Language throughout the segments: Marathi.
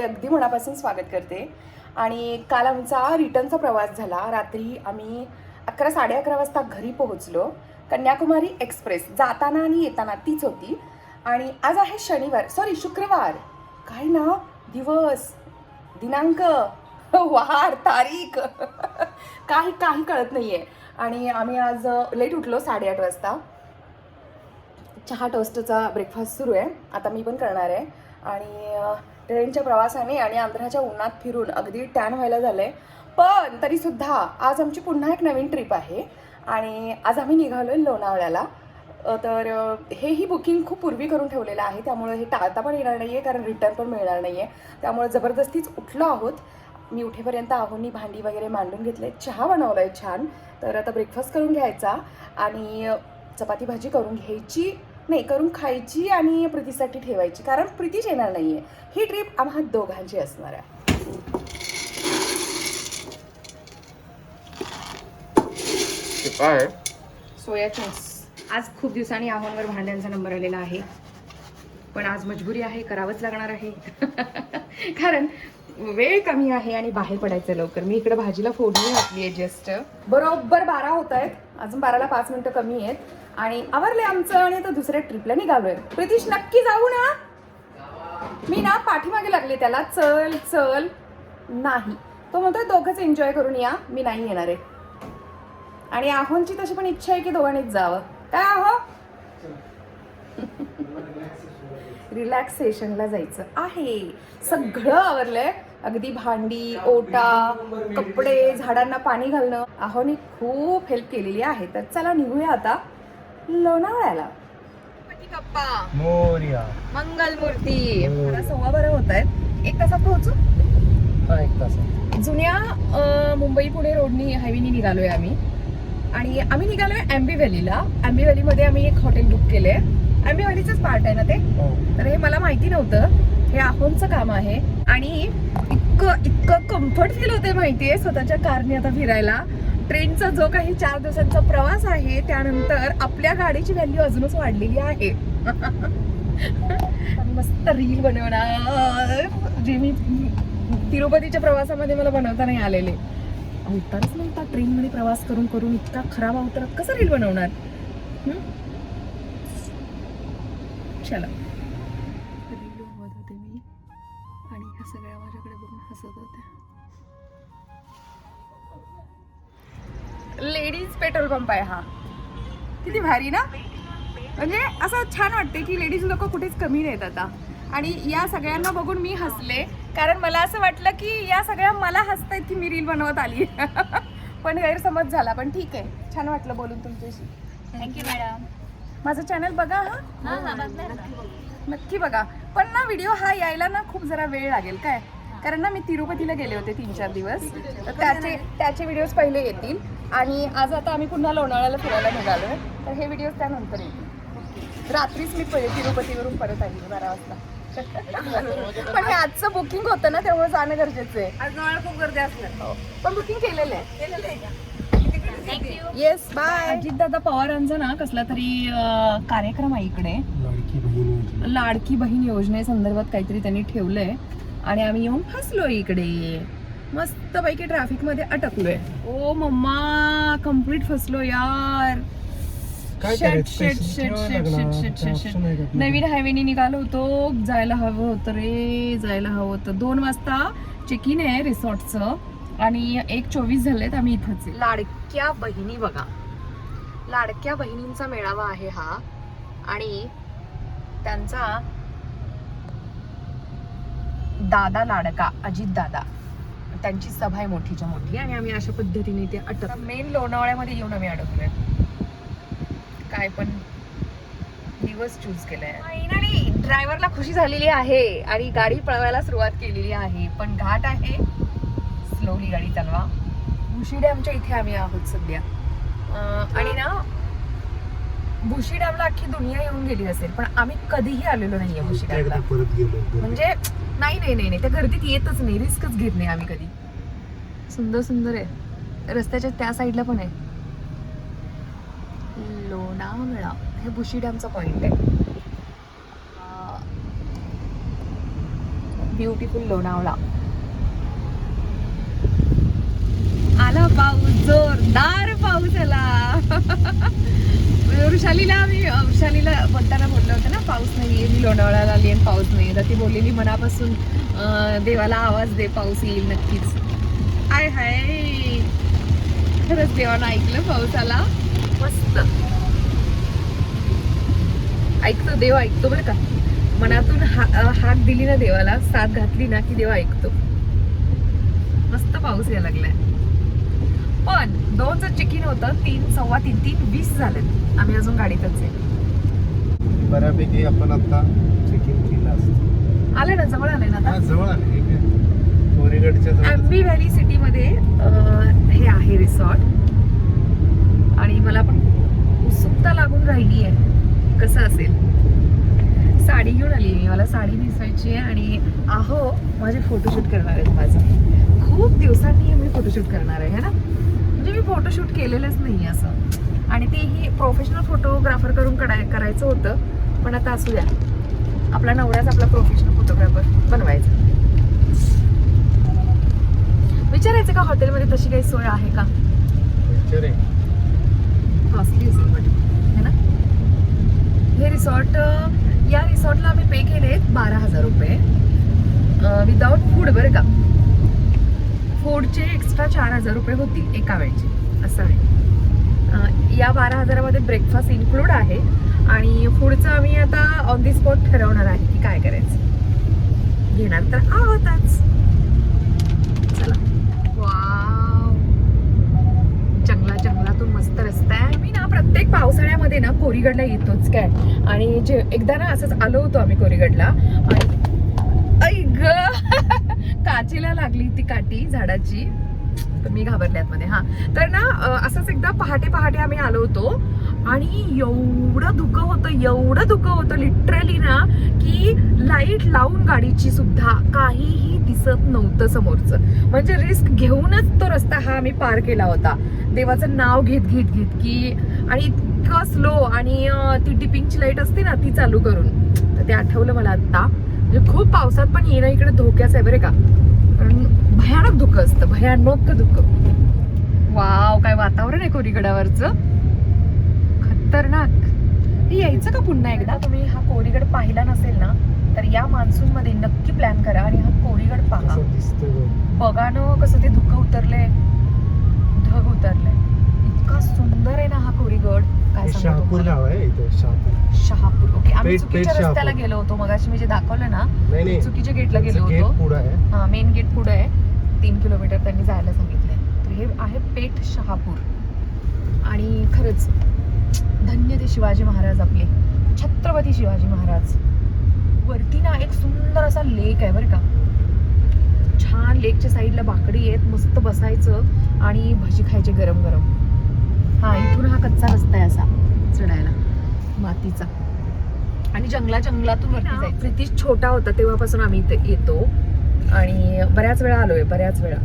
सर्वांचे अगदी मनापासून स्वागत करते. आणि काल आमचा रिटर्नचा प्रवास झाला. रात्री आम्ही अकरा साडे अकरा वाजता घरी पोहोचलो. कन्याकुमारी एक्सप्रेस. जाताना आणि येताना तीच होती. आणि आज आहे शनिवार. सॉरी शुक्रवार. काय ना? दिवस. दिनांक. वार तारीख. काही काही कळत नाहीये. आणि आम्ही आज लेट उठलो साडेआठ वाजता. चहा टोस्टचा ब्रेकफास्ट सुरू आहे. आता मी पण करणार आहे. आणि ट्रेनच्या प्रवासाने आणि आंध्राच्या उन्हात फिरून अगदी टॅन व्हायला झालं आहे पण तरीसुद्धा आज आमची पुन्हा एक नवीन ट्रिप आहे आणि आज आम्ही निघालो आहे लोणावळ्याला तर हेही बुकिंग खूप पूर्वी करून ठेवलेलं आहे त्यामुळे हे टाळता पण येणार नाही आहे कारण रिटर्न पण मिळणार नाही आहे त्यामुळे जबरदस्तीच उठलो आहोत. मी उठेपर्यंत आहोनी भांडी वगैरे मांडून घेतले चहा बनवला आहे छान. तर आता ब्रेकफास्ट करून घ्यायचा आणि चपाती भाजी करून घ्यायची. नाही करून खायची आणि प्रीतीसाठी ठेवायची. कारण प्रीतीच येणार नाही आहे ही ट्रिप आम्हा दोघांची असणार आहे. काय सोया चंक्स. आज खूप दिवसांनी आव्हानवर भांड्यांचा नंबर आलेला आहे. पण आज मजबुरी आहे करावंच लागणार आहे. कारण वेळ कमी आहे आणि बाहेर पडायचं लवकर. मी इकडे भाजीला फोडणी घातली आहे जस्ट बरोबर बारा होत आहेत. अजून बाराला पाच मिनिटं कमी आहेत. आणि आवरले आमचं आणि आता दुसऱ्या ट्रिपला निघालोय. प्रितीश नक्की जाऊ ना? मी ना पाठीमागे लागले त्याला. चल चल. नाही. तो म्हणतोय दोघंच एन्जॉय करून या. मी नाही येणार आहे. आणि आहोंची तशी पण इच्छा आहे की दोघांनीच जावं. काय आहो? रिलॅक्सेशनला जायचं आहे. सगळं आवरलंय. अगदी भांडी ओटा कपडे झाडांना पाणी घालणं. आहोनी खूप हेल्प केलेली आहे. तर चला निघूया आता. लोणावळ्याला. गप्पा मोर्या. मंगल मूर्ती मला सव्वा बारा होत आहेत एक तासात पोहोचू? हा एक तास जुन्या मुंबई पुणे रोडनी हायवेनी निघालोय आम्ही. आणि आम्ही निघालोय अँबी व्हॅलीला अँबी व्हॅलीमध्ये आम्ही एक हॉटेल बुक केलंय. अँबी व्हॅलीचंच पार्ट आहे ना ते? हो. तर हे मला माहिती नव्हतं. हे आहोंचं काम आहे. आणि इतकं इतकं कम्फर्ट फील होते माहितीये. स्वतःच्या कारने आता फिरायला. ट्रेनचा जो काही चार दिवसांचा प्रवास आहे त्यानंतर आपल्या गाडीची व्हॅल्यू अजूनच वाढलेली आहे. मस्त रील बनवणार. जे मी तिरुपतीच्या प्रवासामध्ये मला बनवता नाही आलेले. अवतारच नव्हता ट्रेनमध्ये प्रवास करून करून इतका खराब अवतार. कसं रील बनवणार? चला. रील बनवत होते मी. आणि ह्या सगळ्या माझ्याकडे बघून हसत होत्या. लेडीज पेट्रोल पंप आहे हा. किती भारी ना? म्हणजे असं छान वाटते की लेडीज लोक कुठेच कमी नाहीत आता. आणि या सगळ्यांना बघून मी हसले. कारण मला असं वाटलं की या सगळ्या मला हसतायत की मी रील बनवत आली. पण गैरसमज झाला पण ठीक आहे. छान वाटलं बोलून तुमच्याशी. थँक्यू मॅडम माझं चॅनल बघा हा? नक्की बघा. पण ना व्हिडिओ हा यायला ना खूप जरा वेळ लागेल काय? कारण ना मी तिरुपतीला गेले होते तीन चार दिवस. तर त्याचे त्याचे व्हिडिओज पहिले येतील. आणि आज आता आम्ही पुन्हा लोणावळ्याला फिरायला निघालोय तर हे व्हिडिओज त्यानंतर येतील. रात्रीच मी पहिले तिरुपतीवरून परत आली बारा वाजता. पण हे आजचं बुकिंग होतं ना त्यामुळे जाणं गरजेचं आहे. आज नॉळ खूप गर्दी असणार. हो. पण बुकिंग केलेलं आहे. थँक्यू येस बाय अजितदादा पवारांचा ना कसला तरी कार्यक्रम आहे इकडे. लाडकी बहीण योजना. योजनेसंदर्भात काहीतरी त्यांनी ठेवलंय. आणि आम्ही येऊन फसलो इकडे. मस्त पैकी ट्रॅफिकमध्ये अटकलोय. ओ मम्मा कंप्लीट फसलो यार. शेट? शेट शेट शेट. शेट शेट शेट शेट? नवीन हायवेनी निघालो होतो. जायला हवं होतं रे जायला हवं होतं. दोन वाजता चेक इन आहे रिसॉर्टचं. आणि एक चोवीस झालेत आम्ही इथंच. लाडक्या बहिणी बघा. लाडक्या बहिणींचा मेळावा आहे हा. आणि त्यांचा दादा लाडका अजित दादा. त्यांची सभा आहे मोठीच्या मोठी आणि आम्ही अशा पद्धतीने ते अटक मेन लोणावळ्यामध्ये येऊन आम्ही अडकलोय. काय पण दिवस चूज केलाय. फायनली ड्रायव्हरला खुशी झालेली आहे आणि गाडी पळवायला सुरुवात केलेली आहे. पण घाट आहे. स्लोली गाडी चालवा. भुशी डॅमच्या इथे आम्ही आहोत सध्या. आणि ना भुशी डॅमला अख्खी दुनिया येऊन गेली असेल पण आम्ही कधीही आलेलो नाहीये भुशी डॅमला. म्हणजे नाही नाही नाही नाही. त्या गर्दीत येतच नाही. रिस्कच घेत नाही आम्ही कधी. सुंदर सुंदर आहे. रस्त्याच्या त्या साईडला पण आहे. लोणावळा. हे बुशी डॅमचा पॉईंट आहे. ब्युटिफुल लोणावळा. आला पाऊस जोरदार पाऊस आला. वृषालीला आम्ही वृषालीला पाऊस लोणावळ्याला आली आणि पाऊस नाही. तर ती बोललेली मनापासून देवाला आवाज दे पाऊस येईल नक्कीच. आय हाय. खरंच देवानं ऐकलं पाऊस आला मस्त. ऐकतो देव ऐकतो बरं का. मनातून हा हाक दिली ना देवाला साथ घातली ना की देव ऐकतो. मस्त पाऊस यायला लागलाय. पण दोनचं चेकिंग होतं तीन सव्वा तीन तीन वीस झालेत. आम्ही अजून गाडीतच आहे. बऱ्यापैकी आपण आता चेकिंग केलं असतं. आले ना जवळ आले ना हा, जवळ आले काय? कोरेगडच्या जवळ. आंबी व्हॅली सिटीमध्ये अं, हे आहे रिसॉर्ट. आणि मला पण उत्सुकता लागून राहिली आहे कसं असेल? साडी घेऊन आली मी. मला साडी नेसवायची आहे आणि आहो माझे फोटोशूट करणार आहेत माझं. खूप दिवसांनी मी फोटोशूट करणार आहे है ना? म्हणजे मी फोटोशूट केलेलंच नाही असं. आणि तेही प्रोफेशनल फोटोग्राफर करून कराय करायचं होतं. पण आता असू द्या. आपला नवराच आपला प्रोफेशनल फोटोग्राफर बनवायचा. विचारायचं का हॉटेलमध्ये तशी काही सोय आहे का? कॉस्टली असेल पण है ना? हे रिसॉर्ट या रिसॉर्टला आम्ही पे केले बारा हजार रुपये. विदाउट फूड बरं का. फूडचे एक्स्ट्रा चार हजार रुपये होतील एका वेळचे. असं आहे. या बारा हजारामध्ये ब्रेकफास्ट इन्क्लूड आहे. आणि फूडचं आम्ही आता ऑन दी स्पॉट ठरवणार आहे की काय करायचं. घेणार तर आहोतच. चला. वाव जंगला जंगलातून मस्त रस्ता आहे. मी ना प्रत्येक पावसाळ्यामध्ये ना कोरीगडला येतोच काय. आणि जे एकदा ना असंच आलो होतो आम्ही कोरीगडला. आणि ऐ ग! काचेला लागली ती काठी झाडाची. तर मी घाबरले आतमध्ये हा. तर ना असंच एकदा पहाटे पहाटे आम्ही आलो होतो. आणि एवढं धुकं होतं एवढं धुकं होतं लिटरली ना की लाइट लावून गाडीची सुद्धा काहीही दिसत नव्हतं समोरचं. म्हणजे रिस्क घेऊनच तो रस्ता हा आम्ही पार केला होता. देवाचं नाव घेत घेत घेत की आणि इतकं स्लो आणि ती डिपिंगची लाइट असते ना ती चालू करून. तर ते आठवलं मला आत्ता. म्हणजे खूप पावसात पण येणं इकडे धोक्याचं आहे बरे का. कारण भयानक धुकं असतं भयानक धुकं. वाव काय वातावरण आहे कोरीगडावरचं. खतरनाक. हे यायचं का पुन्हा एकदा? तुम्ही हा कोरीगड पाहिला नसेल ना तर या मान्सून मध्ये नक्की प्लॅन करा आणि हा कोरीगड पहा. बघ. न कसं ते धुकं उतरलंय. ढग उतरलंय. इतका सुंदर आहे ना हा कोरीगड. काय शहापूर आहे शहापूर. ओके आम्ही चुकीच्या. रस्त्याला गेलो होतो मगाशी मी जे दाखवलं ना चुकीच्या गेटला गेलो होतो. हा मेन गेट पुढे आहे. तीन किलोमीटर त्यांनी जायला सांगितलंय. तर हे आहे पेठ शहापूर. आणि खरंच धन्य ते शिवाजी महाराज आपले. छत्रपती शिवाजी महाराज. वरती ना एक सुंदर असा लेक आहे बरं का. छान लेकच्या साईडला बाकडी आहेत मस्त बसायचं आणि भजी खायचे गरम गरम. हा इथून हा कच्चा रस्ता आहे असा चढायला मातीचा. आणि जंगला जंगलातून वरती जायचं. प्रितीश छोटा होता तेव्हापासून आम्ही इथे येतो. आणि बऱ्याच वेळा आलोय बऱ्याच वेळा.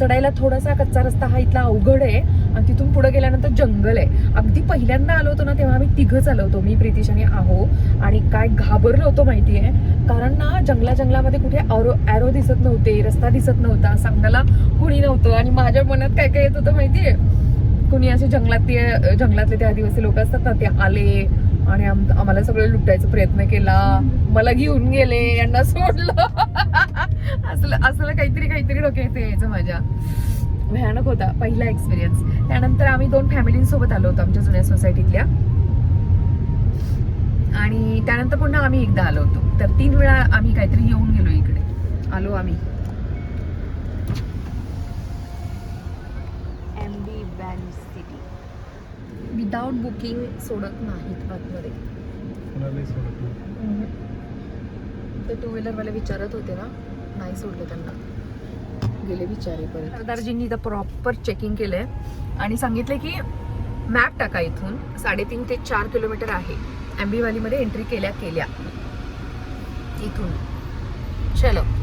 चढायला थोडासा कच्चा रस्ता हा इथला अवघड आहे. आणि तिथून पुढे गेल्यानंतर जंगल आहे. अगदी पहिल्यांदा आलो होतो ना तेव्हा आम्ही तिघं चालवतो होतो मी प्रितीश आणि आहो. आणि काय घाबरलो होतो माहिती आहे कारण ना जंगला जंगलामध्ये कुठे अरो ॲरो दिसत नव्हते रस्ता दिसत नव्हता सांगायला कुणी नव्हतं. आणि माझ्या मनात काय काय येत होतं माहिती आहे कुणी असे जंगलातले जंगलातले ते आदिवासी लोक असतात ना ते आले आणि आम- आम्हाला सगळं लुटायचा प्रयत्न केला. मला घेऊन गेले यांना सोडलं. असलं असलं काहीतरी काहीतरी डोक्यात यायचं माझ्या. भयानक होता पहिला एक्सपिरियन्स त्यानंतर आम्ही दोन फॅमिलींसोबत आलो होतो आमच्या जुन्या सोसायटीतल्या आणि त्यानंतर पुन्हा आम्ही एकदा आलो होतो. तर तीन वेळा आम्ही काहीतरी येऊन गेलो इकडे. आलो आम्ही. M B valley city without booking सोडत नाहीत आतमध्ये. कुणालाही सोडत नाही. ते टू व्हीलरवाले विचारत होते ना नाही सोडलं त्यांना. गेले विचारे परत सरदारजींनी इथं प्रॉपर चेकिंग केलंय. आणि सांगितले की मॅप टाका इथून. साडेतीन ते चार किलोमीटर आहे. आंबीवालीमध्ये एंट्री केल्या केल्या. इथून. चलो.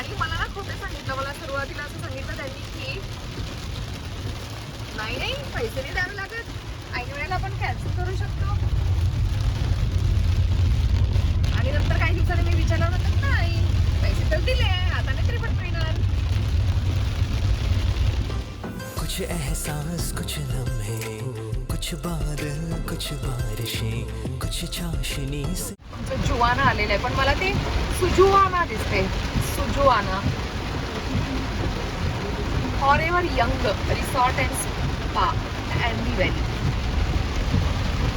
आणि मला ना खोटे सांगितलं मला सुरुवातीला असं सांगितलं त्यांनी की नाही नाही पैसे नाही द्यावे लागत. ऐन वेळेला आपण कॅन्सल करू शकतो. आणि नंतर काही दिवसांनी मी विचारलं नंतर नाही पैसे तर दिले आता नाही रिफंड मिळणार कुछ एहसास कुछ लम्हे कुछ बादल कुछ बारिशें कुछ चाशनी से जुवाना आलेलं आहे पण मला ते सुजुवाना दिसते Sujuvana forever young resort and spa Andy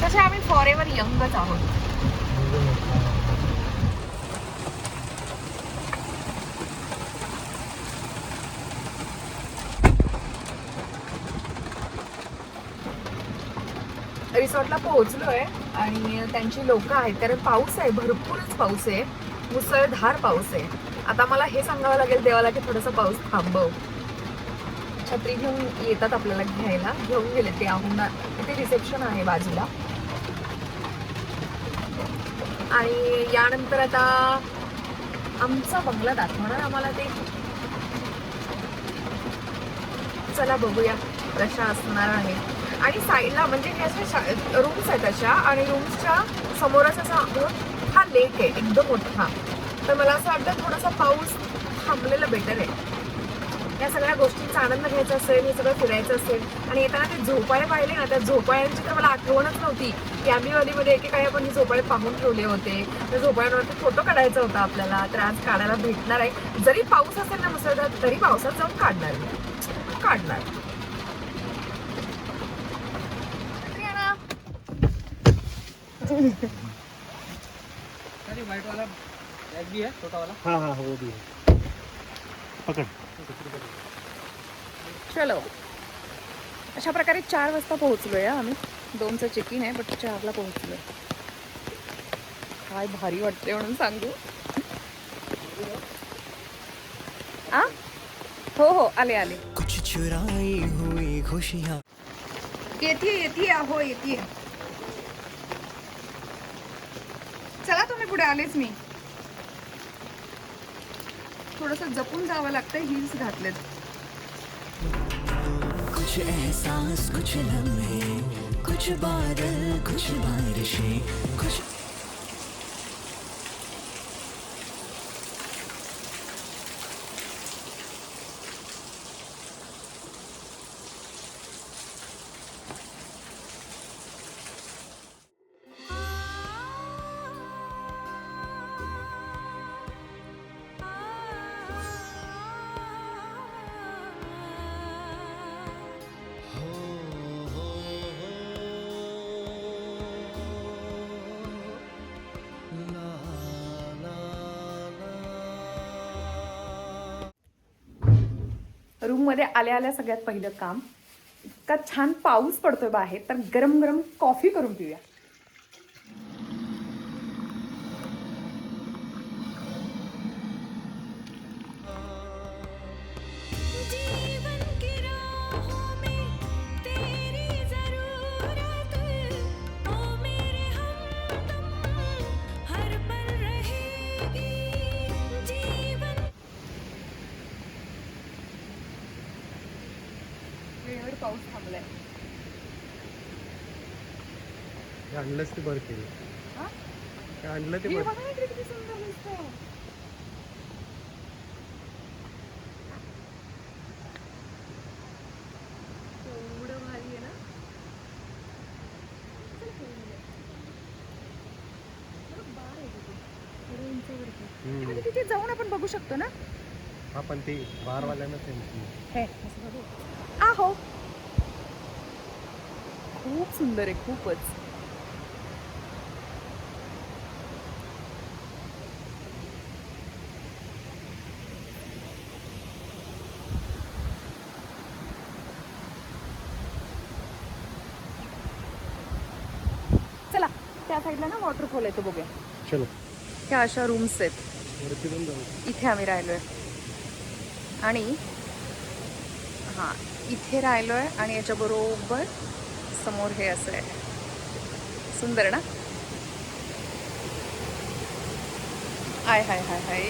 तसे आम्ही फॉर एव्हर यंगच आहोत रिसॉर्टला पोहोचलोय आणि त्यांची लोक आहेत. कारण पाऊस आहे भरपूरच पाऊस आहे. मुसळधार पाऊस आहे. आता मला हे सांगावं लागेल देवाला की थोडासा पाऊस थांबव. छत्री घेऊन येतात आपल्याला घ्यायला. घेऊन गेले ते आहुना तिथे रिसेप्शन आहे बाजूला. आणि यानंतर आता आमचा बंगला दाखवणार आम्हाला ते. चला बघूया कशा असणार आहे. आणि साईडला म्हणजे हे असे रूम्स आहेत अशा आणि रूम्सच्या समोरच असा हा लेक आहे एकदम मोठा. तर मला असं वाटतं थोडासा पाऊस थांबलेला बेटर आहे. या सगळ्या गोष्टींचा आनंद घ्यायचा असेल हे सगळं फिरायचं असेल. आणि येताना ते झोपाळे पाहिले ना त्या झोपाळ्यांची तर मला आठवणच नव्हती की आंबीवालीमध्ये एकेकाळी आपण हे झोपाळे पाहून ठेवले होते. त्या झोपाळ्यांवरती फोटो काढायचा होता आपल्याला. तर आज काढायला भेटणार आहे. जरी पाऊस असेल ना मुसळधार तरी पावसात जाऊन काढणार मी. काढणार. प्रियाना, अरे व्हाइट वाला बैग भी है छोटा वाला। हाँ हाँ वो भी है। पकड़। चलो। अशा प्रकारे चार वाजता पोहोचलोय हा आम्ही. दोनचं चेक इन आहे बट चारला पोहोचलोय. काय भारी वाटते म्हणून सांगू. आ? हो हो आले आले. कुछ चुराई हुई खुशियाँ। येते येते हो येते चला तुम्ही पुढे आलेच मी. थोडंसं जपून जावं लागतं हिल्स घातलेत. कुछ एहसास कुछ लम्हे कुछ बादल कुछ बारिशें कुछ रूममध्ये आल्या आल्या सगळ्यात पहिलं काम. इतका छान पाऊस पडतोय बाहेर तर गरम गरम कॉफी करून पिऊया. वेळेवर पाऊस थांबलाय हे आणलंच ते बरं केलं हा? हे आणलं ते हे बरं बघा ना इकडे किती सुंदर दिसतंय. एवढं भारी आहे ना बरं बार आहे तिथे. थोडं उंचावरती. हम्म. आणि तिथे जाऊन आपण बघू शकतो ना हा पण ते बारवाल्यानं हे असं बघू. आहो. खूप सुंदर आहे खूपच. चला त्या साईडला ना वॉटरफॉल आहे तो बघूया. चलो. ह्या अशा रूम्स आहेत. इथे आम्ही राहिलोय. आणि हां इथे राहिलोय आणि याच्या बरोबर समोर हे असं आहे. सुंदर ना? आय हाय हाय हाय.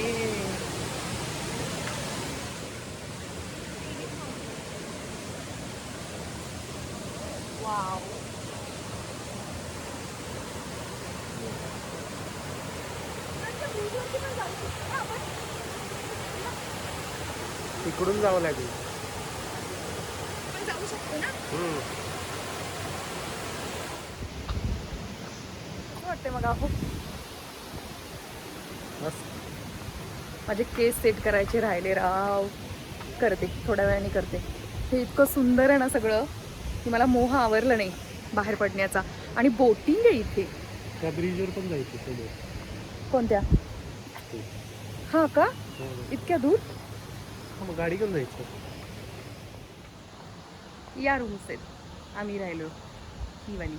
वाव. इकडून जावं लागेल. शकतो ना वाटतंय मग माझे केस सेट करायचे राहिले राव. करते थोड्या वेळाने करते. हे इतकं सुंदर आहे ना सगळं की मला मोह आवरलं नाही बाहेर पडण्याचा. आणि बोटिंग आहे इथे. त्या ब्रिजवर पण जायचं कोणत्या? हा का? हो. इतक्या दूर? गाडी घेऊन जायचं. या रूम्स आहेत. आम्ही राहिलो. ही वाली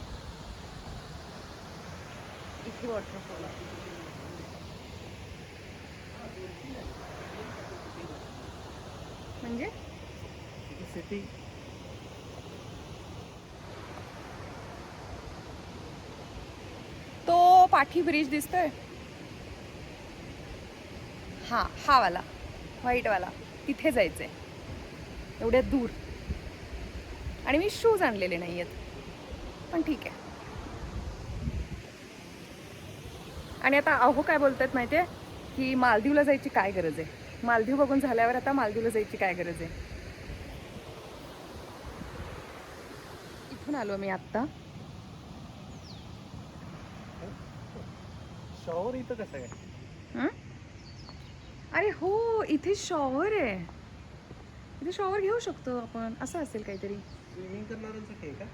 इथे वॉटरफॉल म्हणजे? सिटी तो पाठी ब्रिज दिसतोय? हा हा वाला. व्हाईटवाला तिथे जायचंय. एवढ्या दूर. आणि मी शूज आणलेले नाही आहेत पण ठीक आहे. आणि आता अहो काय बोलतात माहिती आहे की मालदीवला जायची काय गरज आहे? मालदीव बघून झाल्यावर आता मालदीवला जायची काय गरज आहे? इथून आलो मी आत्ता. शॉवर इथं कसं काय हं? अरे हो इथे शॉवर आहे. इथे शॉवर घेऊ शकतो आपण. असं असेल काहीतरी. स्विमिंग करणाऱ्यांचं काय का?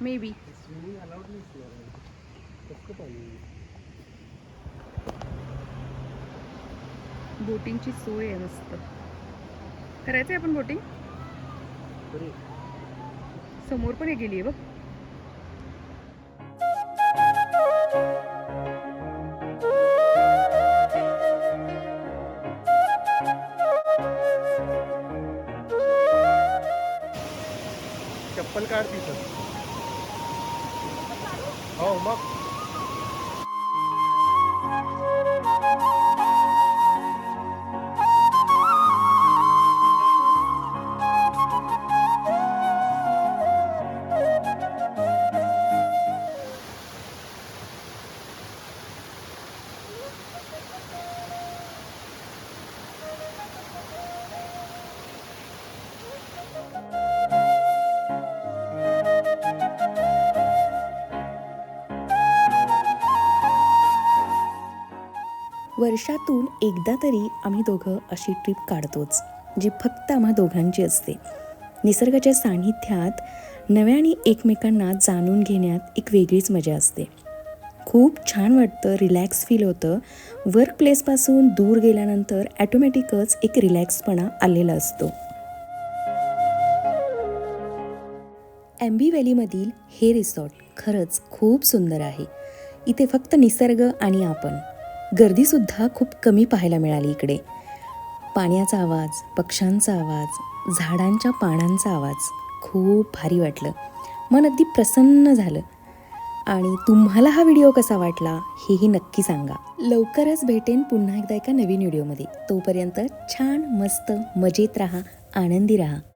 मे बी स्विमिंग अलाउड नाही कसं पाणी बोटिंगची सोय आहे मस्त. करायचंय आपण बोटिंग समोर पण एक गेली आहे बघ. वर्षातून एकदा तरी आम्ही दोघं अशी ट्रिप काढतोच जी फक्त आम्हा दोघांची असते. निसर्गाच्या सान्निध्यात नव्याने एकमेकांना जाणून घेण्यात एक वेगळीच मजा असते. खूप छान वाटतं रिलॅक्स फील होतं. वर्क प्लेसपासून दूर गेल्यानंतर ॲटोमॅटिकच एक रिलॅक्सपणा आलेला असतो. ॲम्बी व्हॅलीमधील हे रिसॉर्ट खरंच खूप सुंदर आहे. इथे फक्त निसर्ग आणि आपण. गर्दीसुद्धा खूप कमी पाहायला मिळाली इकडे. पाण्याचा आवाज पक्ष्यांचा आवाज झाडांच्या पानांचा आवाज खूप भारी वाटलं. मन अगदी प्रसन्न झालं. आणि तुम्हाला हा व्हिडिओ कसा वाटला हेही नक्की सांगा. लवकरच भेटेन पुन्हा एकदा एका नवीन व्हिडिओमध्ये. तोपर्यंत छान मस्त मजेत राहा आनंदी राहा.